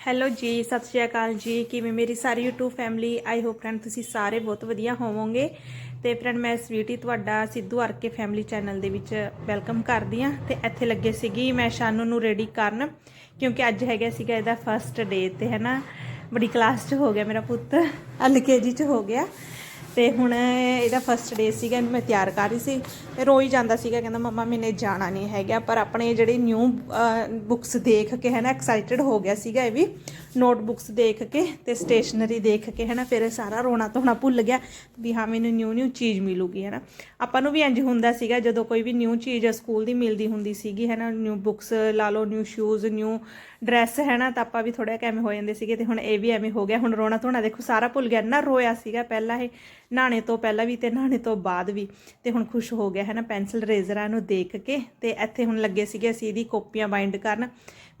Hello ਜੀ, ਸਤਿ ਸ਼੍ਰੀ ਅਕਾਲ ਜੀ। ਕਿਵੇਂ ਮੇਰੀ ਸਾਰੀ YouTube family I hope friend ਤੁਸੀਂ ਸਾਰੇ ਬਹੁਤ ਵਧੀਆ ਹੋਵੋਗੇ। ਤੇ ਫਰੈਂਡ ਮੈਂ ਸਵੀਟੀ ਤੁਹਾਡਾ ਸਿੱਧੂ ਆਰਕੇ ਫੈਮਿਲੀ ਚੈਨਲ ਦੇ ਵਿੱਚ ਵੈਲਕਮ ਕਰਦੀ ਆ ਤੇ ਇੱਥੇ ਲੱਗੇ ਸੀਗੀ ਮੈਂ ਸ਼ਾਨੂ ਨੂੰ ਰੈਡੀ ਕਰਨ, ਕਿਉਂਕਿ ਅੱਜ ਹੈਗਾ ਸੀਗਾ ਇਹਦਾ ਫਰਸਟ ਡੇ ਤੇ, ਹੈਨਾ? ਬੜੀ ਕਲਾਸ 'ਚ ਹੋ ਗਿਆ ਮੇਰਾ ਪੁੱਤ। ਐਲਕੇਜੀ 'ਚ ਹੋ ਗਿਆ। ਤੇ ਹੁਣ ਇਹਦਾ ਫਸਟ ਡੇ ਸੀਗਾ, ਇਹਨੂੰ ਮੈਂ ਤਿਆਰ ਕਰ ਰਹੀ ਸੀ ਤੇ ਰੋਈ ਜਾਂਦਾ ਸੀਗਾ, ਕਹਿੰਦਾ ਮਮਾ ਮੈਨੇ ਜਾਣਾ ਨਹੀਂ ਹੈਗਾ, ਪਰ ਆਪਣੇ ਜਿਹੜੇ ਨਿਊ ਬੁੱਕਸ ਦੇਖ ਕੇ ਹੈ ਨਾ ਐਕਸਾਈਟਡ ਹੋ ਗਿਆ ਸੀਗਾ ਇਹ ਵੀ ਨੋਟਬੁੱਕਸ ਦੇਖ ਕੇ ਤੇ ਸਟੇਸ਼ਨਰੀ ਦੇਖ ਕੇ ਹੈ ਨਾ ਫਿਰ ਸਾਰਾ ਰੋਣਾ ਧੋਣਾ ਭੁੱਲ ਗਿਆ ਵੀ ਹਾਂ, ਮੈਨੂੰ ਨਿਊ ਨਿਊ ਚੀਜ਼ ਮਿਲੂਗੀ ਹੈ ਨਾ ਆਪਾਂ ਨੂੰ ਵੀ ਇੰਜ ਹੁੰਦਾ ਸੀਗਾ, ਜਦੋਂ ਕੋਈ ਵੀ ਨਿਊ ਚੀਜ਼ ਸਕੂਲ ਦੀ ਮਿਲਦੀ ਹੁੰਦੀ ਸੀਗੀ ਹੈ ਨਾ ਨਿਊ ਬੁੱਕਸ ਲਾ ਲਓ ਨਿਊ ਸ਼ੂਜ਼ ਨਿਊ ਡਰੈਸ ਹੈ ਨਾ, ਤਾਂ ਆਪਾਂ ਵੀ ਥੋੜਾ ਐਵੇਂ ਹੋ ਜਾਂਦੇ ਸੀਗੇ ਤੇ ਹੁਣ ਇਹ ਵੀ ਐਵੇਂ ਹੋ ਗਿਆ। ਹੁਣ ਰੋਣਾ ਧੋਣਾ ਦੇਖੋ, ਸਾਰਾ ਭੁੱਲ ਗਿਆ ਨਾ ਰੋਇਆ ਸੀਗਾ ਪਹਿਲਾਂ ਇਹ ਨਹਾਣੇ ਤੋਂ ਪਹਿਲਾਂ ਵੀ ਤੇ ਨਹਾਣੇ ਤੋਂ ਬਾਅਦ ਵੀ। ਤੇ ਹੁਣ ਖੁਸ਼ ਹੋ ਗਿਆ ਹੈ ਨਾ ਪੈਨਸਲ ਰੇਜ਼ਰਾਂ ਨੂੰ ਦੇਖ ਕੇ ਤੇ ਇੱਥੇ ਹੁਣ ਲੱਗੇ ਸੀਗੇ ਅਸੀਂ ਇਹਦੀ ਕਾਪੀਆਂ ਬਾਈਂਡ ਕਰਨ।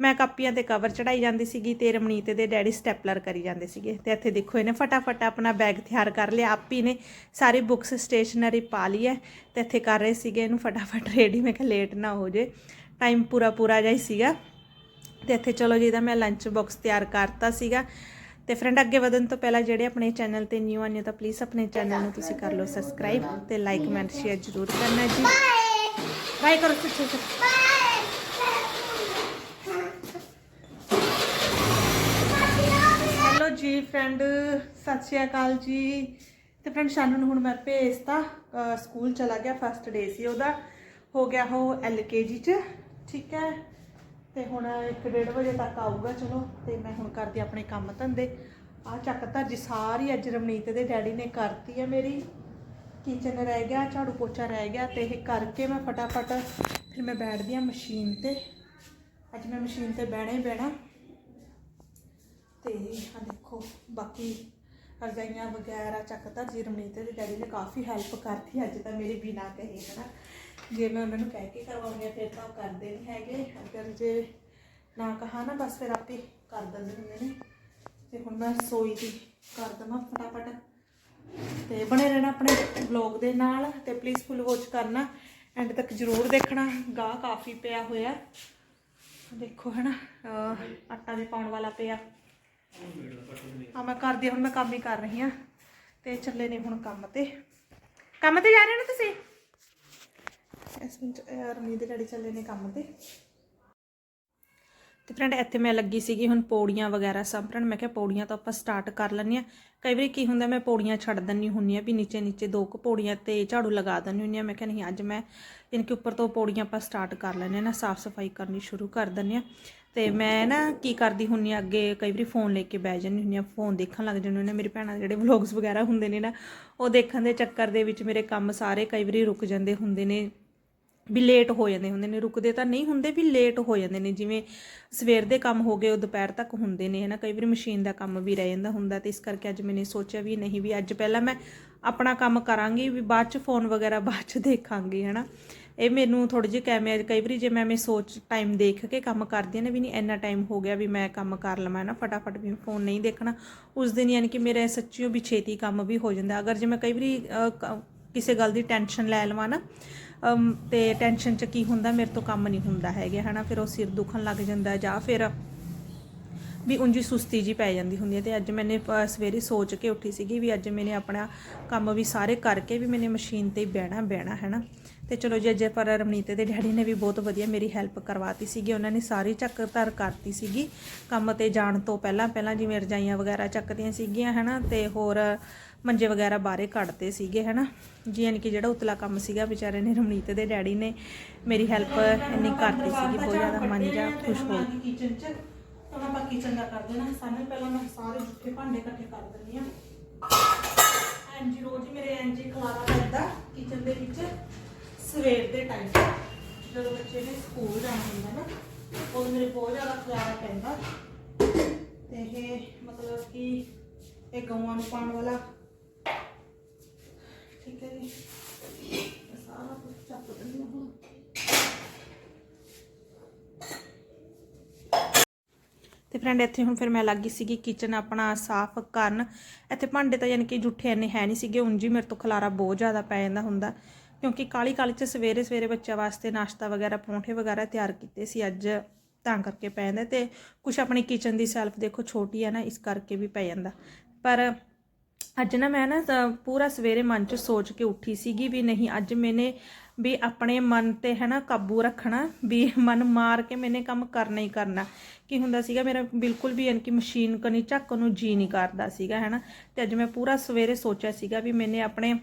ਮੈਂ ਕਾਪੀਆਂ ਤੇ ਕਵਰ ਚੜਾਈ ਜਾਂਦੀ ਸੀਗੀ ਤੇ ਰਮਨੀਤ ਦੇ ਡੈਡੀ ਸਟੈਪਲਰ ਕਰੀ ਜਾਂਦੇ ਸੀਗੇ। ਤੇ ਇੱਥੇ ਦੇਖੋ ਇਹਨੇ ਫਟਾਫਟ ਆਪਣਾ ਬੈਗ ਤਿਆਰ ਕਰ ਲਿਆ, ਆਪ ਹੀ ਨੇ ਸਾਰੀ ਬੁੱਕਸ ਸਟੇਸ਼ਨਰੀ ਪਾ ਲਈ ਹੈ। ਤੇ ਇੱਥੇ ਕਰ ਰਹੇ ਸੀਗੇ ਇਹਨੂੰ ਫਟਾਫਟ ਰੈਡੀ ਮੈਂ ਕਿਹਾ ਲੇਟ ਨਾ ਹੋ ਜੇ। ਟਾਈਮ ਪੂਰਾ ਪੂਰਾ ਜਿਹਾ ਹੀ ਸੀਗਾ। ਤੇ ਇੱਥੇ ਚਲੋ ਜੀ ਦਾ ਮੈਂ ਲੰਚ ਬਾਕਸ ਤਿਆਰ ਕਰਤਾ ਸੀਗਾ। ਤੇ ਫਰੈਂਡ ਅੱਗੇ ਵਧਣ ਤੋਂ ਪਹਿਲਾਂ ਜਿਹੜੇ ਆਪਣੇ ਚੈਨਲ ਤੇ ਨਿਊ ਆਨੇ ਤਾਂ ਪਲੀਜ਼ ਆਪਣੇ ਚੈਨਲ ਨੂੰ ਤੁਸੀਂ ਕਰ ਲਓ ਸਬਸਕ੍ਰਾਈਬ ਤੇ ਲਾਈਕ ਕਮੈਂਟ ਸ਼ੇਅਰ ਜ਼ਰੂਰ ਕਰਨਾ ਜੀ। ਬਾਏ ਕਰੋ ਸੱਚੇ ਸੱਚੇ ਹੈਲੋ ਜੀ ਫਰੈਂਡ ਸਤਿ ਸ਼੍ਰੀ ਅਕਾਲ ਜੀ। ਤੇ ਫਰੈਂਡ ਸ਼ਾਨੂ ਨੂੰ ਹੁਣ ਮੈਂ ਭੇਜਤਾ ਅਹ ਸਕੂਲ ਚਲਾ ਗਿਆ ਫਸਟ ਡੇ ਸੀ ਉਹਦਾ। ਹੋ ਗਿਆ ਉਹ ਐਲਕੇਜੀ ਚ, ਠੀਕ ਹੈ? ਤੇ ਹੁਣ 1:30 ਵਜੇ ਤੱਕ ਆਊਗਾ, ਚਲੋ, ਤੇ ਮੈਂ ਹੁਣ ਕਰਦੀ ਆਪਣੇ ਕੰਮ ਧੰਦੇ। ਆ ਚੱਕ ਧਰਜੀ ਸਾਰੀ, ਅੱਜ ਰਮਨੀਤ ਦੇ ਡੈਡੀ ਨੇ ਕਰਤੀ ਹੈ ਮੇਰੀ। ਕਿਚਨ ਰਹਿ ਗਿਆ, ਝਾੜੂ ਪੋਚਾ ਰਹਿ ਗਿਆ, ਤੇ ਇਹ ਕਰਕੇ ਮੈਂ ਫਟਾਫਟ ਫਿਰ ਮੈਂ ਬੈਠਦੀ ਆ ਮਸ਼ੀਨ ਤੇ। ਅੱਜ ਮੈਂ ਮਸ਼ੀਨ ਤੇ ਬਹਿਣਾ ਹੀ ਬਹਿਣਾ। ਤੇ ਆ ਦੇਖੋ, ਬਾਕੀ ਰਜਾਈਆਂ ਵਗੈਰਾ ਚੱਕਦਾ ਜੀ ਰਮਨੀਤ ਦੇ ਡੈਡੀ ਨੇ ਕਾਫੀ ਹੈਲਪ ਕਰਤੀ, ਅੱਜ ਤਾਂ ਮੇਰੀ ਬਿਨਾ ਕਹੇ, ਹਨਾ। ਜੇ ਮੈਂ ਉਹਨਾਂ ਨੂੰ ਕਹਿ ਕੇ ਕਰਵਾਉਂਦੀ ਹਾਂ ਫਿਰ ਤਾਂ ਉਹ ਕਰਦੇ ਨਹੀਂ ਹੈਗੇ। ਅਗਰ ਜੇ ਨਾ ਕਹਾ ਨਾ, ਬਸ ਫਿਰ ਆਪੇ ਕਰ ਦਿੰਦੇ ਹੁੰਦੇ ਨੇ। ਤੇ ਹੁਣ ਮੈਂ ਸੋਈ ਦੀ ਕਰ ਦਵਾਂ ਫਟਾਫਟ। ਤੇ ਬਣੇ ਰਹਿਣਾ ਆਪਣੇ ਬਲੌਗ ਦੇ ਨਾਲ। ਤੇ ਪਲੀਜ਼ ਫੁੱਲ ਵਾਚ ਕਰਨਾ। ਐਂਡ ਤੱਕ ਜ਼ਰੂਰ ਦੇਖਣਾ। ਗਾਹ ਕਾਫੀ ਪਿਆ ਹੋਇਆ। ਦੇਖੋ ਹਨਾ, ਅਹ ਆਟਾ ਵੀ ਪਾਉਣ ਵਾਲਾ ਪਿਆ। ਆ ਮੈਂ ਕਰਦੀ ਹੁਣ ਮੈਂ ਕੰਮ ਹੀ ਕਰ ਰਹੀ ਹਾਂ ਤੇ ਚੱਲੇ ਨੇ ਹੁਣ ਕੰਮ ਤੇ। ਕੰਮ ਤੇ ਜਾ ਰਹੇ ਹੋ ਨਾ ਤੁਸੀਂ? ਇਸ ਮਿੰਟ ਰਮੀ ਦੇ ਡੈਡੀ ਚੱਲੇ ਨੇ ਕੰਮ ਤੇ। ਤੇ ਫਰੈਂਡ ਇੱਥੇ ਮੈਂ ਲੱਗੀ ਸੀਗੀ ਹੁਣ ਪੌੜੀਆਂ ਵਗੈਰਾ ਸਭ। ਸੰਭਰਨ ਮੈਂ ਕਿਹਾ ਪੌੜੀਆਂ ਤਾਂ ਆਪਾਂ ਸਟਾਰਟ ਕਰ ਲੈਂਦੇ ਆ ਕਈ ਵਾਰੀ ਕੀ ਹੁੰਦਾ, ਮੈਂ ਪੌੜੀਆਂ ਛੱਡ ਦਿੰਨੀ ਹੁੰਨੀ ਆ ਵੀ ਨੀਚੇ ਨੀਚੇ ਦੋ ਕੁ ਪੌੜੀਆਂ ਤੇ ਝਾੜੂ ਲਗਾ ਦਿੰਨੀ ਹੁੰਨੀ ਆ ਮੈਂ ਕਿਹਾ ਨਹੀਂ, ਅੱਜ ਮੈਂ ਯਾਨੀ ਕਿ ਉੱਪਰ ਤੋਂ ਪੌੜੀਆਂ ਆਪਾਂ ਸਟਾਰਟ ਕਰ ਲੈਂਦੇ ਆ ਨਾ ਸਾਫ਼ ਸਫ਼ਾਈ ਕਰਨੀ ਸ਼ੁਰੂ ਕਰ ਦਿੰਦੇ ਆ ਤੇ ਮੈਂ ਨਾ ਕੀ ਕਰਦੀ ਹੁੰਨੀ ਆ ਅੱਗੇ ਕਈ ਵਾਰੀ ਫੋਨ ਲੈ ਕੇ ਬਹਿ ਜਾਂਦੀ ਹੁੰਨੀ ਆ ਫੋਨ ਦੇਖਣ ਲੱਗ ਜਾਂਦੀ ਹੁੰਨੀ ਆ ਮੇਰੀ ਭੈਣਾਂ ਦੇ ਜਿਹੜੇ ਵਲੌਗਸ ਵਗੈਰਾ ਹੁੰਦੇ ਨੇ ਨਾ, ਉਹ ਦੇਖਣ ਦੇ ਚੱਕਰ ਦੇ ਵਿੱਚ ਮੇਰੇ ਕੰਮ ਸਾਰੇ ਕਈ ਵਾਰੀ ਰੁਕ ਜਾਂਦੇ ਹੁੰਦੇ ਨੇ। ਵੀ ਲੇਟ ਹੋ ਜਾਂਦੇ ਹੁੰਦੇ ਨੇ, ਰੁਕਦੇ ਤਾਂ ਨਹੀਂ ਹੁੰਦੇ ਵੀ ਲੇਟ ਹੋ ਜਾਂਦੇ ਨੇ, ਜਿਵੇਂ ਸਵੇਰ ਦੇ ਕੰਮ ਹੋ ਗਏ, ਉਹ ਦੁਪਹਿਰ ਤੱਕ ਹੁੰਦੇ ਨੇ, ਹਨਾ, ਕਈ ਵਾਰੀ ਮਸ਼ੀਨ ਦਾ ਕੰਮ ਵੀ ਰਹਿ ਜਾਂਦਾ ਹੁੰਦਾ ਤੇ ਇਸ ਕਰਕੇ ਅੱਜ ਮੈਨੇ ਸੋਚਿਆ ਵੀ ਨਹੀਂ ਵੀ ਅੱਜ ਪਹਿਲਾਂ ਮੈਂ ਆਪਣਾ ਕੰਮ ਕਰਾਂਗੀ, ਵੀ ਬਾਅਦ ਚ ਫੋਨ ਵਗੈਰਾ ਬਾਅਦ ਚ ਦੇਖਾਂਗੀ, ਹਨਾ। ਇਹ ਮੈਨੂੰ ਥੋੜੀ ਜਿਹੀ ਕੈਮਰੇ ਕਈ ਵਾਰੀ ਜੇ ਮੈਂ ਮੈਂ ਸੋਚ ਟਾਈਮ ਦੇਖ ਕੇ ਕੰਮ ਕਰਦੀ ਹਾਂ ਨਾ, ਵੀ ਨਹੀਂ ਇੰਨਾ ਟਾਈਮ ਹੋ ਗਿਆ ਵੀ ਮੈਂ ਕੰਮ ਕਰ ਲਵਾਂ ਨਾ ਫਟਾਫਟ ਵੀ ਫੋਨ ਨਹੀਂ ਦੇਖਣਾ। ਉਸ ਦਿਨ ਯਾਨੀ ਕਿ ਮੇਰੇ ਸੱਚੀਓ ਵੀ ਛੇਤੀ ਕੰਮ ਵੀ ਹੋ ਜਾਂਦਾ। ਅਗਰ ਜੇ ਮੈਂ ਕਈ ਵਾਰੀ ਕਿਸੇ ਗੱਲ ਦੀ ਟੈਨਸ਼ਨ ਲੈ ਲਵਾਂ ਨਾ ਤੇ ਟੈਨਸ਼ਨ ਚ ਕੀ ਹੁੰਦਾ, ਮੇਰੇ ਤੋਂ ਕੰਮ ਨਹੀਂ ਹੁੰਦਾ ਹੈਗਾ, ਹਨਾ? ਫਿਰ ਉਹ ਸਿਰ ਦੁਖਣ ਲੱਗ ਜਾਂਦਾ ਜਾਂ ਫਿਰ ਵੀ ਉਂਝੀ ਸੁਸਤੀ ਜੀ ਪੈ ਜਾਂਦੀ ਹੁੰਦੀ ਹੈ ਤੇ ਅੱਜ ਮੈਨੇ ਸਵੇਰੇ ਸੋਚ ਕੇ ਉੱਠੀ ਸੀਗੀ ਵੀ ਅੱਜ ਮੈਨੇ ਆਪਣਾ ਕੰਮ ਵੀ ਸਾਰੇ ਕਰਕੇ ਵੀ ਮੈਨੇ ਮਸ਼ੀਨ ਤੇ ਹੀ ਬਹਿਣਾ ਬਹਿਣਾ, ਹੈ ਨਾ। ਤੇ ਚਲੋ ਜੀ, ਅੱਜ ਪਰ ਰਮਨੀਤ ਦੇ ਡੈਡੀ ਨੇ ਵੀ ਬਹੁਤ ਵਧੀਆ ਮੇਰੀ ਹੈਲਪ ਕਰਵਾਤੀ ਸੀਗੀ। ਉਹਨਾਂ ਨੇ ਸਾਰੀ ਚੱਕ ਕਰਤੀ ਸੀਗੀ ਕੰਮ ਤੇ ਜਾਣ ਤੋਂ ਪਹਿਲਾਂ ਪਹਿਲਾਂ ਜਿਵੇਂ ਰਜਾਈਆਂ ਵਗੈਰਾ ਚੱਕਦੀਆਂ ਸੀਗੀਆਂ, ਹੈ ਨਾ, ਤੇ ਹੋਰ ਮੰਜੇ ਵਗੈਰਾ ਬਾਹਰੇ ਕੱਢਦੇ ਸੀਗੇ, ਹੈ ਨਾ। ਜੀ ਯਾਨੀ ਕਿ ਜਿਹੜਾ ਉਤਲਾ ਕੰਮ ਸੀਗਾ ਵਿਚਾਰੇ ਨੇ, ਰਮਨੀਤ ਦੇ ਡੈਡੀ ਨੇ ਮੇਰੀ ਹੈਲਪ ਇੰਨੀ ਕਰਤੀ ਸੀਗੀ, ਬਹੁਤ ਜ਼ਿਆਦਾ ਮਨ ਜਾ ਖੁਸ਼ ਹੋ ਕਿਚਨ ਚ ਹੁਣ ਆਪਾਂ ਕਿਚਨ ਦਾ ਕਰ ਦੇਣਾ ਸਾਨੂੰ ਪਹਿਲਾਂ ਮੈਂ ਸਾਰੇ ਜੁੱਠੇ ਭਾਂਡੇ ਇਕੱਠੇ ਕਰ ਦਿੰਦੀ ਆ ਐਂਜੀ ਰੋਜ਼ ਹੀ ਮੇਰੇ ਐਂਜੀ ਖਲਾਰਾ ਪੈਂਦਾ ਕਿਚਨ ਦੇ ਵਿੱਚ, ਸਵੇਰ ਦੇ ਟਾਈਮ ਜਦੋਂ ਬੱਚੇ ਨੇ ਸਕੂਲ ਜਾਣਾ ਹੁੰਦਾ ਨਾ, ਉਦੋਂ ਮੇਰੇ ਬਹੁਤ ਜ਼ਿਆਦਾ ਖਲਾਰਾ ਪੈਂਦਾ। ਤੇ ਇਹ ਮਤਲਬ ਕਿ ਇਹ ਗਊਆਂ ਨੂੰ ਪਾਉਣ ਵਾਲਾ। ਠੀਕ ਹੈ ਜੀ। ਸਾਰਾ ਕੁਝ ਚੱਕ ਦਿੰਦੀ ਹਾਂ ਤੇ ਫਰੈਂਡ ਇੱਥੇ ਹੁਣ ਫਿਰ ਮੈਂ ਲੱਗੀ ਸੀਗੀ ਕਿਚਨ ਆਪਣਾ ਸਾਫ਼ ਕਰਨ। ਇੱਥੇ ਭਾਂਡੇ ਤਾਂ ਯਾਨੀ ਕਿ ਜੁੱਠੇ ਇੰਨੇ ਹੈ ਨਹੀਂ ਸੀਗੇ, ਉਂਝ ਹੀ ਮੇਰੇ ਤੋਂ ਖਲਾਰਾ ਬਹੁਤ ਜ਼ਿਆਦਾ ਪੈ ਜਾਂਦਾ ਹੁੰਦਾ। ਕਿਉਂਕਿ ਕਾਲੀ ਕਾਲੀ ਚ ਸਵੇਰੇ ਸਵੇਰੇ ਬੱਚਿਆਂ ਵਾਸਤੇ ਨਾਸ਼ਤਾ ਵਗੈਰਾ, ਪਰੌਂਠੇ ਵਗੈਰਾ ਤਿਆਰ ਕੀਤੇ ਸੀ ਅੱਜ, ਤਾਂ ਕਰਕੇ ਪੈ ਜਾਂਦਾ। ਤੇ ਕੁਝ ਆਪਣੀ ਕਿਚਨ ਦੀ ਸੈਲਫ ਦੇਖੋ ਛੋਟੀ ਹੈ ਨਾ, ਇਸ ਕਰਕੇ ਵੀ ਪੈ ਜਾਂਦਾ। ਪਰ ਅੱਜ ਨਾ ਮੈਂ ਨਾ ਪੂਰਾ ਸਵੇਰੇ ਮਨ 'ਚ ਸੋਚ ਕੇ ਉੱਠੀ ਸੀਗੀ ਵੀ ਨਹੀਂ, ਅੱਜ ਮੈਨੇ ਵੀ ਆਪਣੇ ਮਨ ਤੇ ਹੈ ਨਾ ਕਾਬੂ ਰੱਖਣਾ, ਵੀ ਮਨ ਮਾਰ ਕੇ ਮੈਨੇ ਕੰਮ ਕਰਨਾ ਹੀ ਕਰਨਾ। ਕੀ ਹੁੰਦਾ ਸੀਗਾ, ਮੇਰਾ ਬਿਲਕੁਲ ਵੀ ਯਾਨੀ ਕਿ ਮਸ਼ੀਨ ਕਨੀ ਝੱਕ ਨੂੰ ਜੀ ਨਹੀਂ ਕਰਦਾ ਸੀਗਾ ਹੈ ਨਾ ਤੇ ਅੱਜ ਮੈਂ ਪੂਰਾ ਸਵੇਰੇ ਸੋਚਿਆ ਸੀਗਾ ਵੀ ਮੈਨੇ ਆਪਣੇ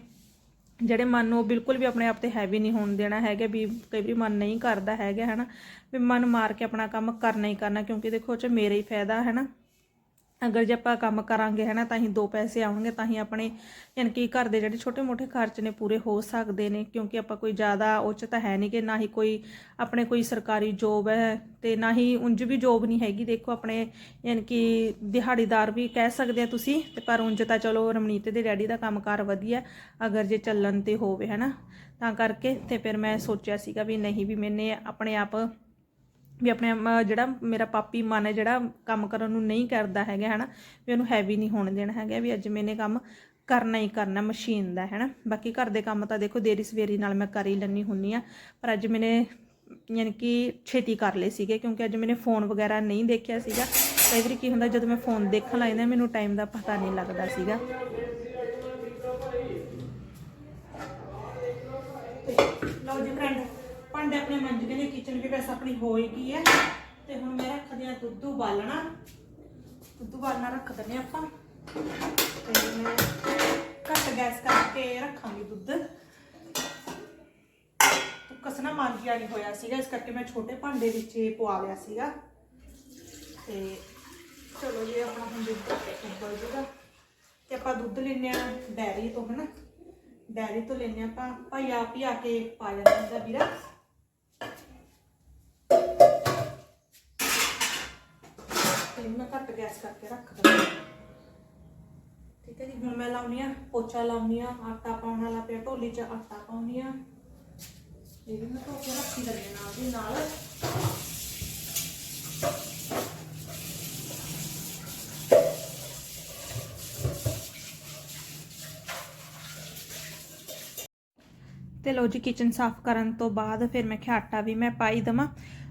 ਜਿਹੜੇ ਮਨ ਨੂੰ ਬਿਲਕੁਲ ਵੀ ਆਪਣੇ ਆਪ ਤੇ ਹੈਵੀ ਨਹੀਂ ਹੋਣ ਦੇਣਾ ਹੈਗਾ, ਵੀ ਕਈ ਵਾਰੀ ਮਨ ਨਹੀਂ ਕਰਦਾ ਹੈਗਾ ਹੈ ਨਾ ਵੀ ਮਨ ਮਾਰ ਕੇ ਆਪਣਾ ਕੰਮ ਕਰਨਾ ਹੀ ਕਰਨਾ, ਕਿਉਂਕਿ ਦੇਖੋ 'ਚ ਮੇਰਾ ਹੀ ਫਾਇਦਾ ਹੈ ਨਾ ਅਗਰ ਜੇ ਆਪਾਂ ਕੰਮ ਕਰਾਂਗੇ ਹੈ ਨਾ ਤਾਂ ਹੀ ਦੋ ਪੈਸੇ ਆਉਣਗੇ, ਤਾਂ ਹੀ ਆਪਣੇ ਯਾਨੀ ਕਿ ਘਰ ਦੇ ਜਿਹੜੇ ਛੋਟੇ-ਮੋਟੇ ਖਰਚ ਨੇ ਪੂਰੇ ਹੋ ਸਕਦੇ ਨੇ, ਕਿਉਂਕਿ ਆਪਾਂ ਕੋਈ ਜ਼ਿਆਦਾ ਉਹ 'ਚ ਤਾਂ ਹੈ ਨਹੀਂ ਕਿ ਨਾ ਹੀ ਕੋਈ ਆਪਣੇ ਕੋਈ ਸਰਕਾਰੀ ਜੋਬ ਹੈ ਤੇ ਨਾ ਹੀ ਉਂਝ ਵੀ ਜੋਬ ਨਹੀਂ ਹੈਗੀ। ਦੇਖੋ, ਆਪਣੇ ਯਾਨੀ ਕਿ ਦਿਹਾੜੀਦਾਰ ਵੀ ਕਹਿ ਸਕਦੇ ਆ ਤੁਸੀਂ, ਤੇ ਪਰ ਉਂਝ ਤਾਂ ਚਲੋ ਰਮਨੀਤ ਦੇ ਡੈਡੀ ਦਾ ਕੰਮਕਾਰ ਵਧੀਆ, ਅਗਰ ਜੇ ਚੱਲਣ ਤੇ ਹੋਵੇ ਹੈ ਨਾ ਤਾਂ ਕਰਕੇ। ਤੇ ਫਿਰ ਮੈਂ ਸੋਚਿਆ ਸੀਗਾ ਵੀ ਨਹੀਂ ਵੀ ਮੈਨੇ ਆਪਣੇ ਆਪ ਵੀ ਆਪਣੇ ਜਿਹੜਾ ਮੇਰਾ ਪਾਪੀ ਮਨ ਹੈ, ਜਿਹੜਾ ਕੰਮ ਕਰਨ ਨੂੰ ਨਹੀਂ ਕਰਦਾ ਹੈਗਾ, ਹਨਾ, ਵੀ ਉਹਨੂੰ ਹੈਵੀ ਨਹੀਂ ਹੋਣ ਦੇਣਾ ਹੈਗਾ, ਵੀ ਅੱਜ ਮੈਨੇ ਕੰਮ ਕਰਨਾ ਹੀ ਕਰਨਾ ਮਸ਼ੀਨ ਦਾ, ਹੈਨਾ। ਬਾਕੀ ਘਰ ਦੇ ਕੰਮ ਤਾਂ ਦੇਖੋ, ਦੇਰੀ ਸਵੇਰੀ ਨਾਲ ਮੈਂ ਕਰ ਹੀ ਲੈਣੀ ਹੁੰਨੀ ਆ ਪਰ ਅੱਜ ਮੈਨੇ ਯਾਨੀ ਕਿ ਛੇਤੀ ਕਰ ਲਏ ਸੀਗੇ, ਕਿਉਂਕਿ ਅੱਜ ਮੈਨੇ ਫੋਨ ਵਗੈਰਾ ਨਹੀਂ ਦੇਖਿਆ ਸੀਗਾ। ਕਈ ਵਾਰੀ ਕੀ ਹੁੰਦਾ, ਜਦੋਂ ਮੈਂ ਫੋਨ ਦੇਖਣ ਲੱਗਦਾ ਮੈਨੂੰ ਟਾਈਮ ਦਾ ਪਤਾ ਨਹੀਂ ਲੱਗਦਾ ਸੀਗਾ। ਲਓ ਜੀ ਫਰੈਂਡ ਭਾਂਡੇ ਆਪਣੇ ਮੰਜ ਗਏ ਨੇ ਕਿਚਨ ਵੀ ਵੈਸੇ ਆਪਣੀ ਹੋ ਗਈ ਹੈ। ਤੇ ਹੁਣ ਮੈਂ ਰੱਖਦੀ ਆ ਦੁੱਧ ਉਬਾਲਣਾ। ਦੁੱਧ ਉਬਾਲਣਾ ਰੱਖ ਦਿੰਦੇ ਆਪਾਂ। ਤੇ ਮੈਂ ਘੱਟ ਗੈਸ ਕਰਕੇ ਰੱਖਾਂਗੀ ਦੁੱਧ। ਕਸਨਾ ਮਾਂਜਿਆ ਨਹੀਂ ਹੋਇਆ ਸੀਗਾ, ਇਸ ਕਰਕੇ ਮੈਂ ਛੋਟੇ ਭਾਂਡੇ ਵਿੱਚ ਪਵਾ ਲਿਆ ਸੀਗਾ। ਤੇ ਚਲੋ ਜੀ, ਆਪਣਾ ਹੁਣ ਦੁੱਧ ਉਬਲ ਜੂਗਾ। ਤੇ ਆਪਾਂ ਦੁੱਧ ਲੈਨੇ ਆ ਡੈਰੀ ਤੋਂ, ਹਨਾ? ਡੈਰੀ ਤੋਂ ਲੈਨੇ ਆਪਾਂ। ਭਾਈ ਆਪ ਹੀ ਆ ਕੇ ਪਾ ਜਾਂਦਾ ਹੁੰਦਾ ਵੀਰਾ। ਗੈਸ ਕਰਕੇ ਰੱਖ ਦਿੰਦੀ ਠੀਕ ਹੈ ਜੀ, ਹੁਣ ਮੈਂ ਲਾਉਣੀ ਆ ਪੋਚਾ, ਲਾਉਣੀ ਆ ਆਟਾ ਪਾਉਣ ਵਾਲਾ ਪਿਆ, ਢੋਲੀ 'ਚ ਆਟਾ ਪਾਉਣੀ ਆ। ਇਹ ਵੀ ਮੈਂ ਧੋ ਕੇ ਰੱਖੀ ਦਿੰਦੀ ਨਾਲ ਦੀ ਨਾਲ। ਤੇ ਲੋ ਜੀ ਕਿਚਨ ਸਾਫ਼ ਕਰਨ ਤੋਂ ਬਾਅਦ ਫਿਰ ਮੈਂ ਕਿਹਾ ਆਟਾ ਵੀ ਮੈਂ ਪਾਈ ਦਵਾਂ।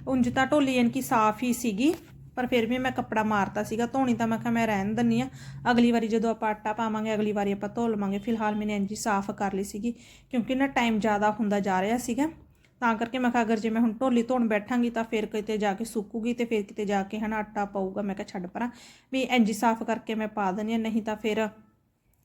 ਉਂਝ ਤਾਂ ਢੋਲੀ ਯਾਨੀ ਕਿ ਸਾਫ਼ ਹੀ ਸੀਗੀ। ਪਰ ਫਿਰ ਵੀ ਮੈਂ ਕੱਪੜਾ ਮਾਰਤਾ ਸੀਗਾ, ਧੋਣੀ ਤਾਂ ਮੈਂ ਕਿਹਾ ਮੈਂ ਰਹਿਣ ਦਿੰਨੀ ਆ। ਅਗਲੀ ਵਾਰੀ ਜਦੋਂ ਆਪਾਂ ਆਟਾ ਪਾਵਾਂਗੇ, ਅਗਲੀ ਵਾਰੀ ਆਪਾਂ ਧੋ ਲਵਾਂਗੇ। ਫਿਲਹਾਲ ਮੈਨੇ ਇੰਜੀ ਸਾਫ਼ ਕਰ ਲਈ ਸੀਗੀ, ਕਿਉਂਕਿ ਨਾ ਟਾਈਮ ਜ਼ਿਆਦਾ ਹੁੰਦਾ ਜਾ ਰਿਹਾ ਸੀਗਾ। ਤਾਂ ਕਰਕੇ ਮੈਂ ਕਿਹਾ, ਅਗਰ ਜੇ ਮੈਂ ਹੁਣ ਢੋਲੀ ਧੋਣ ਬੈਠਾਂਗੀ ਤਾਂ ਫਿਰ ਕਿਤੇ ਜਾ ਕੇ ਸੁੱਕੂਗੀ ਤੇ ਫਿਰ ਕਿਤੇ ਜਾ ਕੇ ਹਨਾ ਆਟਾ ਪਾਊਗਾ। ਮੈਂ ਕਿਹਾ, ਛੱਡ ਪਰਾਂ, ਵੀ ਇੰਜੀ ਸਾਫ਼ ਕਰਕੇ ਮੈਂ ਪਾ ਦਿੰਦੀ ਹਾਂ ਨਹੀਂ ਤਾਂ ਫਿਰ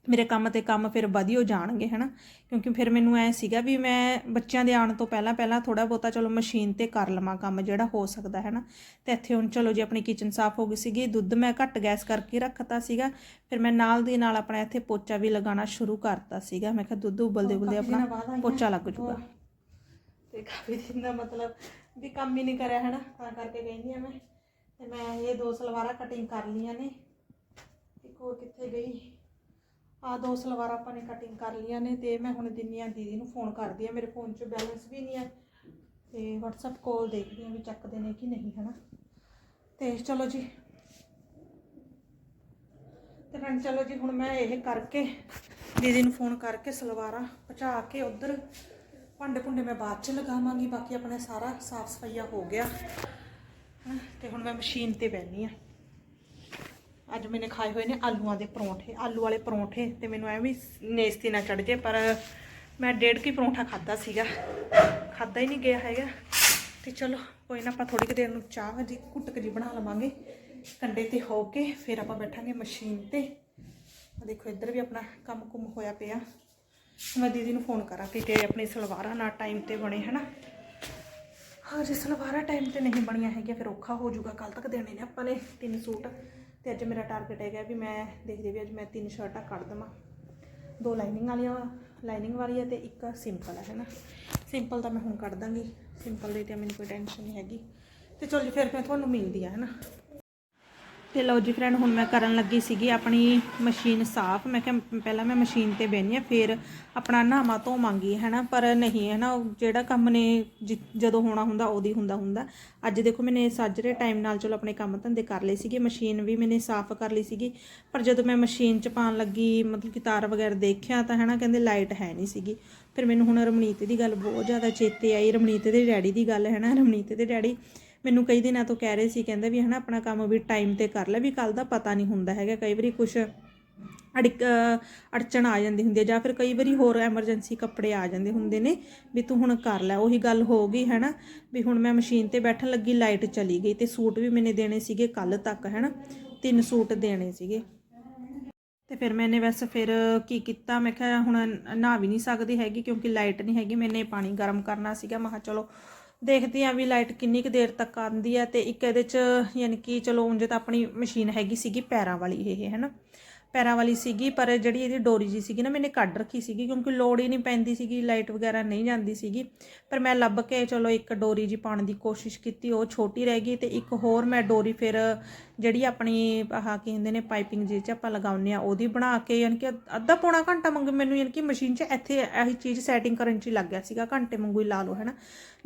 ਮੇਰੇ ਕੰਮ ਤੇ ਕੰਮ ਫਿਰ ਵਧੀਓ ਜਾਣਗੇ ਹਨਾ? ਕਿਉਂਕਿ ਫਿਰ ਮੈਨੂੰ ਐ ਸੀਗਾ ਵੀ ਮੈਂ ਬੱਚਿਆਂ ਦੇ ਆਉਣ ਤੋਂ ਪਹਿਲਾਂ ਪਹਿਲਾਂ ਥੋੜਾ ਬਹੁਤਾ ਚਲੋ ਮਸ਼ੀਨ ਤੇ ਕਰ ਲਵਾਂ ਕੰਮ ਜਿਹੜਾ ਹੋ ਸਕਦਾ ਹੈ ਨਾ ਤੇ ਇੱਥੇ ਹੁਣ ਚਲੋ ਜੀ ਆਪਣੀ ਕਿਚਨ ਸਾਫ਼ ਹੋ ਗਈ ਸੀਗੀ ਦੁੱਧ ਮੈਂ ਘੱਟ ਗੈਸ ਕਰਕੇ ਰੱਖਤਾ ਸੀਗਾ ਫਿਰ ਮੈਂ ਨਾਲ ਦੀ ਨਾਲ ਆਪਣਾ ਇੱਥੇ ਪੋਚਾ ਵੀ ਲਗਾਉਣਾ ਸ਼ੁਰੂ ਕਰਤਾ ਸੀਗਾ। ਮੈਂ ਕਿਹਾ ਦੁੱਧ ਉਬਲਦੇ ਉਬਲਦੇ ਆਪਣਾ ਪੋਚਾ ਲੱਗ ਜੂਗਾ। ਤੇ ਕਾਫੀ ਦਿਨ ਦਾ ਮਤਲਬ ਵੀ ਕੰਮ ਹੀ ਨਹੀਂ ਕਰਿਆ ਹੈ ਨਾ ਤਾਂ ਕਰਕੇ ਕਹਿੰਦੀ ਆ ਮੈਂ। ਤੇ ਮੈਂ ਇਹ ਦੋ ਸਲਵਾਰਾਂ ਕਟਿੰਗ ਕਰ ਲਈਆਂ ਨੇ। ਇੱਕ ਹੋਰ ਕਿੱਥੇ ਗਈ? ਆ ਦੋ ਸਲਵਾਰਾਂ ਆਪਾਂ ਨੇ ਕਟਿੰਗ ਕਰ ਲਈਆਂ ਨੇ ਤੇ ਮੈਂ ਹੁਣ ਦਿੰਨੀ ਆ ਦੀਦੀ ਨੂੰ ਫੋਨ ਕਰਦੀ ਆ ਮੇਰੇ ਫੋਨ 'ਚ ਬੈਲੈਂਸ ਵੀ ਨਹੀਂ ਹੈ ਤੇ WhatsApp ਕਾਲ ਦੇਖਦੀ ਆ ਵੀ ਚੱਕਦੇ ਨੇ ਕਿ ਨਹੀਂ ਹਨਾ। ਤੇ ਚਲੋ ਜੀ। ਤੇ ਫਰੈਂਡ ਚਲੋ ਜੀ ਹੁਣ ਮੈਂ ਇਹ ਕਰਕੇ ਦੀਦੀ ਨੂੰ ਫੋਨ ਕਰਕੇ ਸਲਵਾਰਾਂ ਪਹੁੰਚਾ ਕੇ ਉਧਰ ਭਾਂਡੇ ਭੁੰਡੇ ਮੈਂ ਬਾਅਦ ਚ ਲਗਾਵਾਂਗੀ ਬਾਕੀ ਆਪਣਾ ਸਾਰਾ ਸਾਫ਼ ਸਫਾਈਆ ਹੋ ਗਿਆ। ਹੈਂ, ਤੇ ਹੁਣ ਮੈਂ ਮਸ਼ੀਨ ਤੇ ਬੈਣੀ ਆ। ਅੱਜ ਮੈਨੇ ਖਾਏ ਹੋਏ ਨੇ ਆਲੂਆਂ ਦੇ ਪਰੌਂਠੇ, ਆਲੂ ਵਾਲੇ ਪਰੌਂਠੇ ਤੇ ਮੈਨੂੰ ਐਵੇਂ ਵੀ ਨੇਸਤੀ ਨਾ ਚੜ ਜੇ ਪਰ ਮੈਂ ਡੇਢ ਕੀ ਪਰੌਂਠਾ ਖਾਦਾ ਸੀਗਾ। ਖਾਦਾ ਹੀ ਨਹੀਂ ਗਿਆ ਹੈਗਾ। ਤੇ ਚਲੋ, ਕੋਈ ਨਾ ਆਪਾਂ ਥੋੜੀ ਕੁ ਦੇਰ ਨੂੰ ਚਾਹ ਜੀ ਕੁੱਟਕ ਜੀ ਬਣਾ ਲਵਾਂਗੇ। ਕੰਡੇ ਤੇ ਹੋ ਕੇ ਫਿਰ ਆਪਾਂ ਬੈਠਾਂਗੇ ਮਸ਼ੀਨ ਤੇ। ਦੇਖੋ, ਇੱਧਰ ਵੀ ਆਪਣਾ ਕੰਮ ਕੁਮ ਹੋਇਆ ਪਿਆ। ਮੈਂ ਦੀਦੀ ਨੂੰ ਫੋਨ ਕਰਾਂ ਕਿ ਤੇ ਆਪਣੀ ਸਲਵਾਰਾਂ ਨਾ ਟਾਈਮ ਤੇ ਬਣੇ, ਹਨਾ? ਹਾਂ, ਜੇ ਸਲਵਾਰਾਂ ਟਾਈਮ ਤੇ ਨਹੀਂ ਬਣੀਆਂ ਹੈਗੀਆਂ, ਫਿਰ ਔਖਾ ਹੋ ਜਾਊਗਾ। ਕੱਲ ਤੱਕ ਦੇਣੇ ਨੇ ਆਪਾਂ ਨੇ ਤਿੰਨ ਸੂਟ। ਤੇ ਅੱਜ ਮੇਰਾ ਟਾਰਗੇਟ ਹੈਗਾ ਵੀ ਮੈਂ ਦੇਖਦੇ ਵੀ ਅੱਜ ਮੈਂ ਤਿੰਨ ਸ਼ਰਟਾਂ ਕੱਢ ਦਵਾਂ। ਦੋ ਲਾਈਨਿੰਗ ਵਾਲੀਆਂ ਲਾਈਨਿੰਗ ਵਾਲੀ ਹੈ ਤੇ ਇੱਕ ਸਿੰਪਲ ਹੈ, ਹੈਨਾ? ਸਿੰਪਲ ਤਾਂ ਮੈਂ ਹੁਣ ਕੱਢ ਦਾਂਗੀ। ਸਿੰਪਲ ਦੀ ਤੇ ਮੈਨੂੰ ਕੋਈ ਟੈਨਸ਼ਨ ਨਹੀਂ ਹੈਗੀ। ਤੇ ਚਲੋ ਜੀ, ਫਿਰ ਮੈਂ ਤੁਹਾਨੂੰ ਮਿਲਦੀ ਆ ਹੈਨਾ? ਤੇ ਲਓ ਜੀ ਫਰੈਂਡ ਹੁਣ ਮੈਂ ਕਰਨ ਲੱਗੀ ਸੀਗੀ ਆਪਣੀ ਮਸ਼ੀਨ ਸਾਫ਼। ਮੈਂ ਕਿਹਾ, ਪਹਿਲਾਂ ਮੈਂ ਮਸ਼ੀਨ ਤੇ ਬਹਿਨੀ ਆ ਫਿਰ ਆਪਣਾ ਨਹਾਵਾਂ ਧੋਵਾਂਗੀ, ਹੈਨਾ? ਪਰ ਨਹੀਂ ਹੈ ਨਾ ਉਹ ਜਿਹੜਾ ਕੰਮ ਨੇ ਜਿ- ਜਦੋਂ ਹੋਣਾ ਹੁੰਦਾ, ਉਹਦੀ ਹੁੰਦਾ ਹੁੰਦਾ। ਅੱਜ ਦੇਖੋ, ਮੈਨੇ ਸਾਜਰੇ ਟਾਈਮ ਨਾਲ ਚਲੋ ਆਪਣੇ ਕੰਮ ਧੰਦੇ ਕਰ ਲਏ ਸੀਗੇ, ਮਸ਼ੀਨ ਵੀ ਮੈਨੇ ਸਾਫ਼ ਕਰ ਲਈ ਸੀਗੀ। ਪਰ ਜਦੋਂ ਮੈਂ ਮਸ਼ੀਨ 'ਚ ਪਾਉਣ ਲੱਗੀ, ਮਤਲਬ ਕਿ ਤਾਰ ਵਗੈਰਾ ਦੇਖਿਆ ਤਾਂ, ਹੈਨਾ, ਕਹਿੰਦੇ ਲਾਈਟ ਹੈ ਨਹੀਂ ਸੀਗੀ। ਫਿਰ ਮੈਨੂੰ ਹੁਣ ਰਮਨੀਤ ਦੀ ਗੱਲ ਬਹੁਤ ਜ਼ਿਆਦਾ ਚੇਤੇ ਆਈ, ਰਮਨੀਤ ਦੇ ਡੈਡੀ ਦੀ ਗੱਲ ਹੈ ਨਾ ਰਮਨੀਤ ਦੇ ਡੈਡੀ ਮੈਨੂੰ ਕਈ ਦਿਨਾਂ ਤੋਂ ਕਹਿ ਰਹੇ ਸੀ, ਕਹਿੰਦੇ ਵੀ ਹਨਾ ਆਪਣਾ ਕੰਮ ਵੀ ਟਾਈਮ ਤੇ ਕਰ ਲੈ, ਵੀ ਕੱਲ ਦਾ ਪਤਾ ਨਹੀਂ ਹੁੰਦਾ ਹੈਗਾ, ਕਈ ਵਾਰੀ ਕੁਝ ਅੜਿਕ ਅੜਚਣ ਆ ਜਾਂਦੀ ਹੁੰਦੀ ਹੈ ਜਾਂ ਫਿਰ ਕਈ ਵਾਰੀ ਹੋਰ ਐਮਰਜੈਂਸੀ ਕੱਪੜੇ ਆ ਜਾਂਦੇ ਹੁੰਦੇ ਨੇ, ਵੀ ਤੂੰ ਹੁਣ ਕਰ ਲੈ, ਉਹੀ ਗੱਲ ਹੋ ਗਈ ਹੈ ਨਾ ਵੀ ਹੁਣ ਮੈਂ ਮਸ਼ੀਨ ਤੇ ਬੈਠਣ ਲੱਗੀ ਲਾਈਟ ਚਲੀ ਗਈ ਤੇ ਸੂਟ ਵੀ ਮੈਨੇ ਦੇਣੇ ਸੀਗੇ ਕੱਲ ਤੱਕ ਹੈ ਨਾ ਤਿੰਨ ਸੂਟ ਦੇਣੇ ਸੀਗੇ। ਤੇ ਫਿਰ ਮੈਨੇ ਵੈਸੇ ਫਿਰ ਕੀ ਕੀਤਾ, ਮੈਂ ਕਿਹਾ ਹੁਣ ਨਹਾ ਵੀ ਨਹੀਂ ਸਕਦੀ ਹੈਗੀ ਕਿਉਂਕਿ ਲਾਈਟ ਨਹੀਂ ਹੈਗੀ, ਮੈਨੇ ਪਾਣੀ ਗਰਮ ਕਰਨਾ ਸੀਗਾ, ਮੈਂ ਕਿਹਾ ਚਲੋ ਦੇਖਦੇ ਆ ਵੀ ਲਾਈਟ ਕਿੰਨੀ ਕੁ ਦੇਰ ਤੱਕ ਆਉਂਦੀ ਆ ਤੇ ਇੱਕ ਇਹਦੇ ਚ ਯਾਨੀ ਕਿ ਚਲੋ ਉਂਝ ਤਾਂ ਆਪਣੀ ਮਸ਼ੀਨ ਹੈਗੀ ਸੀਗੀ ਪੈਰਾਂ ਵਾਲੀ ਇਹ ਹੈ ਨਾ ਪੈਰਾਂ ਵਾਲੀ ਸੀਗੀ, ਪਰ ਜਿਹੜੀ ਇਹਦੀ ਡੋਰੀ ਜੀ ਸੀਗੀ ਨਾ, ਮੈਨੇ ਕੱਢ ਰੱਖੀ ਸੀਗੀ, ਕਿਉਂਕਿ ਲੋੜ ਹੀ ਨਹੀਂ ਪੈਂਦੀ ਸੀਗੀ, ਲਾਈਟ ਵਗੈਰਾ ਨਹੀਂ ਜਾਂਦੀ ਸੀਗੀ। ਪਰ ਮੈਂ ਲੱਭ ਕੇ ਚਲੋ ਇੱਕ ਡੋਰੀ ਜੀ ਪਾਉਣ ਦੀ ਕੋਸ਼ਿਸ਼ ਕੀਤੀ, ਉਹ ਛੋਟੀ ਰਹਿ ਗਈ ਤੇ ਇੱਕ ਹੋਰ ਮੈਂ ਡੋਰੀ ਫਿਰ ਜਿਹੜੀ ਆਪਣੀ ਆਹ ਕੀ ਹੁੰਦੇ ਨੇ, ਪਾਈਪਿੰਗ ਜਿਹੇ ਚ ਆਪਾਂ ਲਗਾਉਂਦੇ ਆ ਉਹਦੀ ਬਣਾ ਕੇ ਯਾਨੀ ਕਿ ਅੱਧਾ ਪੌਣਾ ਘੰਟਾ ਮੰਗ ਮੈਨੂੰ ਯਾਨੀ ਕਿ ਮਸ਼ੀਨ 'ਚ ਇੱਥੇ ਇਹੀ ਚੀਜ਼ ਸੈਟਿੰਗ ਕਰਨ 'ਚ ਹੀ ਲੱਗ ਗਿਆ ਸੀਗਾ, ਘੰਟੇ ਵਾਂਗੂ ਹੀ ਲਾ ਲਓ ਹੈਨਾ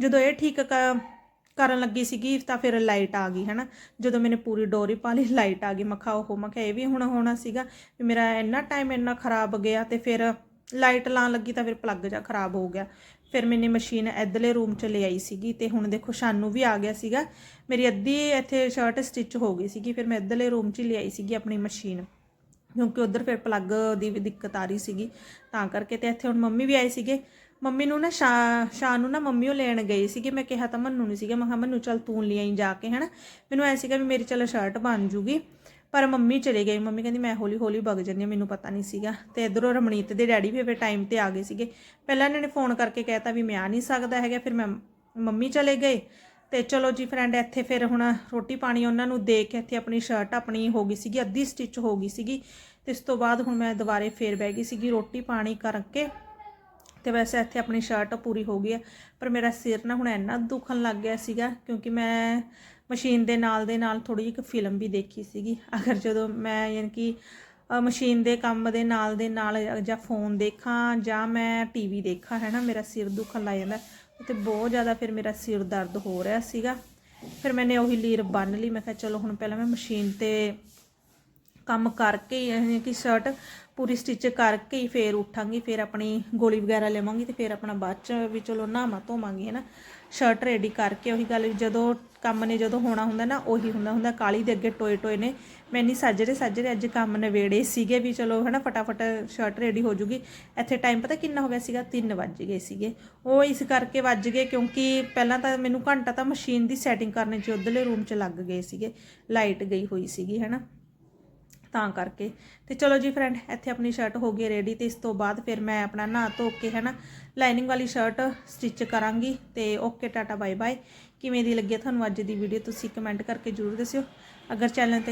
ਜਦੋਂ ਇਹ ਠੀਕ ਕ- ਕਰਨ ਲੱਗੀ ਸੀਗੀ ਤਾਂ ਫਿਰ ਲਾਈਟ ਆ ਗਈ, ਹੈਨਾ। ਜਦੋਂ ਮੈਨੇ ਪੂਰੀ ਡੋਰੀ ਪਾ ਲਈ ਲਾਈਟ ਆ ਗਈ। ਮੈਂ ਉਹ ਮੈਂ ਇਹ ਵੀ ਹੁਣ ਹੋਣਾ ਸੀਗਾ ਵੀ ਮੇਰਾ ਇੰਨਾ ਟਾਈਮ ਇੰਨਾ ਖਰਾਬ ਗਿਆ ਤੇ ਫਿਰ ਲਾਈਟ ਲਾਉਣ ਲੱਗੀ ਤਾਂ ਫਿਰ ਪਲੱਗ ਜਾ ਖਰਾਬ ਹੋ ਗਿਆ। ਫਿਰ ਮੈਨੇ ਮਸ਼ੀਨ ਇੱਧਰਲੇ ਰੂਮ ਚ ਲੈ ਆਈ ਸੀਗੀ ਤੇ ਹੁਣ ਦੇਖੋ, ਸ਼ਾਨੂ ਵੀ ਆ ਗਿਆ ਸੀਗਾ। ਮੇਰੀ ਅੱਧੀ ਇੱਥੇ ਸ਼ਰਟ ਸਟਿਚ ਹੋ ਗਈ ਸੀਗੀ, ਫਿਰ ਮੈਂ ਇੱਧਰਲੇ ਰੂਮ ਚ ਹੀ ਲੈ ਆਈ ਸੀਗੀ ਆਪਣੀ ਮਸ਼ੀਨ ਕਿਉਂਕਿ ਉਧਰ ਫਿਰ ਪਲੱਗ ਦੀ ਵੀ ਦਿੱਕਤ ਆ ਰਹੀ ਸੀਗੀ। ਤਾਂ ਕਰਕੇ ਤੇ ਇੱਥੇ ਹੁਣ ਮੰਮੀ ਵੀ ਆਏ ਸੀਗੇ। ਮੰਮੀ ਨੂੰ ਨਾ ਸ਼ਾ, ਸ਼ਾਨ ਨੂੰ ਨਾ ਮੰਮੀ ਉਹ ਲੈਣ ਗਈ ਸੀਗੇ। ਮੈਂ ਕਿਹਾ ਤਾਂ ਮੰਨੂ ਨਹੀਂ ਸੀਗਾ। ਮੈਂ ਕਿਹਾ ਮੰਨੂ ਚੱਲ ਤੂੰ ਲਈ ਆਈ ਜਾ ਕੇ, ਹਨਾ। ਮੈਨੂੰ ਐ ਸੀਗਾ ਵੀ ਮੇਰੀ ਚੱਲ ਸ਼ਰਟ ਬਣ ਜੂਗੀ। ਪਰ ਮੰਮੀ ਚਲੇ ਗਈ ਮੰਮੀ ਕਹਿੰਦੀ, ਮੈਂ ਹੌਲੀ ਹੌਲੀ ਵਗ ਜਾਂਦੀ ਹਾਂ, ਮੈਨੂੰ ਪਤਾ ਨਹੀਂ ਸੀਗਾ। ਤੇ ਇਧਰੋਂ ਰਮਣੀਤ ਦੇ ਡੈਡੀ ਵੀ ਫਿਰ ਟਾਈਮ ਤੇ ਆ ਗਏ ਸੀਗੇ। ਪਹਿਲਾਂ ਇਹਨਾਂ ਨੇ ਫੋਨ ਕਰਕੇ ਕਹਿਤਾ ਵੀ ਮੈਂ ਆ ਨਹੀਂ ਸਕਦਾ ਹੈਗਾ। ਫਿਰ ਮੈਂ ਮੰਮੀ ਚਲੇ ਗਏ। ਤੇ ਚਲੋ ਜੀ ਫਰੈਂਡ ਇੱਥੇ ਫਿਰ ਹੁਣ ਰੋਟੀ ਪਾਣੀ ਉਹਨਾਂ ਨੂੰ ਦੇ ਕੇ ਇੱਥੇ ਆਪਣੀ ਸ਼ਰਟ ਆਪਣੀ ਹੋ ਗਈ ਸੀਗੀ, ਅੱਧੀ ਸਟਿਚ ਹੋ ਗਈ ਸੀਗੀ। ਤੇ ਇਸ ਤੋਂ ਬਾਅਦ ਹੁਣ ਮੈਂ ਦੁਬਾਰੇ ਫੇਰ ਬਹਿ ਗਈ ਸੀਗੀ ਰੋਟੀ ਪਾਣੀ ਕਰਕੇ। ਤੇ ਵੈਸੇ ਇੱਥੇ ਆਪਣੀ ਸ਼ਰਟ ਪੂਰੀ ਹੋ ਗਈ ਹੈ ਪਰ ਮੇਰਾ ਸਿਰ ਨਾ ਹੁਣ ਇੰਨਾ ਦੁਖਣ ਲੱਗ ਗਿਆ ਸੀਗਾ, ਕਿਉਂਕਿ ਮੈਂ ਮਸ਼ੀਨ ਦੇ ਨਾਲ ਦੇ ਨਾਲ ਥੋੜੀ ਜਿਹੀ ਇੱਕ ਫਿਲਮ ਵੀ ਦੇਖੀ ਸੀਗੀ। ਅਗਰ ਜਦੋਂ ਮੈਂ ਯਾਨੀ ਕਿ ਮਸ਼ੀਨ ਦੇ ਕੰਮ ਦੇ ਨਾਲ ਦੇ ਨਾਲ ਜਾਂ ਫੋਨ ਦੇਖਾਂ ਜਾਂ ਮੈਂ ਟੀਵੀ ਦੇਖਾਂ ਹੈ ਨਾ ਮੇਰਾ ਸਿਰ ਦੁਖਣ ਲੱਗ ਜਾਂਦਾ। ਤੇ ਬਹੁਤ ਜ਼ਿਆਦਾ ਫਿਰ ਮੇਰਾ ਸਿਰ ਦਰਦ ਹੋ ਰਿਹਾ ਸੀਗਾ। ਫਿਰ ਮੈਨੇ ਉਹੀ ਲੀਰ ਬੰਨ ਲਈ, ਮੈਂ ਕਿਹਾ ਚਲੋ ਹੁਣ ਪਹਿਲਾਂ ਮੈਂ ਮਸ਼ੀਨ ਤੇ ਕੰਮ ਕਰਕੇ ਹੀ ਯਾਨੀ ਕਿ ਸ਼ਰਟ ਪੂਰੀ ਸਟਿਚ ਕਰਕੇ ਹੀ ਫੇਰ ਉੱਠਾਂਗੀ, ਫੇਰ ਆਪਣੀ ਗੋਲੀ ਵਗੈਰਾ ਲਵਾਂਗੀ ਤੇ ਫੇਰ ਆਪਣਾ ਬਾਅਦ ਚ ਵੀ ਚਲੋ ਨਹਾਵਾਂ ਧੋਵਾਂਗੀ ਹੈ ਨਾ ਸ਼ਰਟ ਰੈਡੀ ਕਰਕੇ ਉਹੀ ਗੱਲ ਜਦੋਂ ਕੰਮ ਨੇ ਜਦੋਂ ਹੋਣਾ ਹੁੰਦਾ ਨਾ, ਉਹੀ ਹੁੰਦਾ ਹੁੰਦਾ ਕਾਲੀ ਦੇ ਅੱਗੇ ਟੋਏ ਟੋਏ ਨੇ। ਮੈਂ ਨਹੀਂ ਸਾਜਰੇ ਸਾਜਰੇ ਅੱਜ ਕੰਮ ਨਵੇੜੇ ਸੀਗੇ ਵੀ ਚਲੋ ਹੈ ਨਾ ਫਟਾਫਟ ਸ਼ਰਟ ਰੈਡੀ ਹੋ ਜੂਗੀ। ਇੱਥੇ ਟਾਈਮ ਪਤਾ ਕਿੰਨਾ ਹੋ ਗਿਆ ਸੀਗਾ? 3 ਵੱਜ ਗਏ ਸੀਗੇ। ਉਹ ਇਸ ਕਰਕੇ ਵੱਜ ਗਏ ਕਿਉਂਕਿ ਪਹਿਲਾਂ ਤਾਂ ਮੈਨੂੰ ਘੰਟਾ ਤਾਂ ਮਸ਼ੀਨ ਦੀ ਸੈਟਿੰਗ ਕਰਨ 'ਚ ਉਧਰਲੇ ਰੂਮ 'ਚ ਲੱਗ ਗਏ ਸੀਗੇ। ਲਾਈਟ ਗਈ ਹੋਈ ਸੀਗੀ ਹੈ ਨਾ ਤਾਂ ਕਰਕੇ। ਤੇ ਚਲੋ ਜੀ ਫਰੈਂਡ ਇੱਥੇ ਆਪਣੀ ਸ਼ਰਟ ਹੋ ਗਈ ਰੈਡੀ ਤੇ ਇਸ ਤੋਂ ਬਾਅਦ ਫਿਰ ਮੈਂ ਆਪਣਾ ਨਹਾ ਧੋ ਕੇ ਹੈ ਨਾ ਲਾਈਨਿੰਗ ਵਾਲੀ ਸ਼ਰਟ ਸਟਿਚ ਕਰਾਂਗੀ ਤੇ ਓਕੇ ਟਾਟਾ ਬਾਏ ਬਾਏ ਕਿਵੇਂ ਦੀ ਲੱਗੀ ਹੈ ਤੁਹਾਨੂੰ ਅੱਜ ਦੀ ਵੀਡੀਓ ਤੁਸੀਂ ਕਮੈਂਟ ਕਰਕੇ ਜਰੂਰ ਦੱਸਿਓ। ਅਗਰ ਚੈਨਲ ਤੇ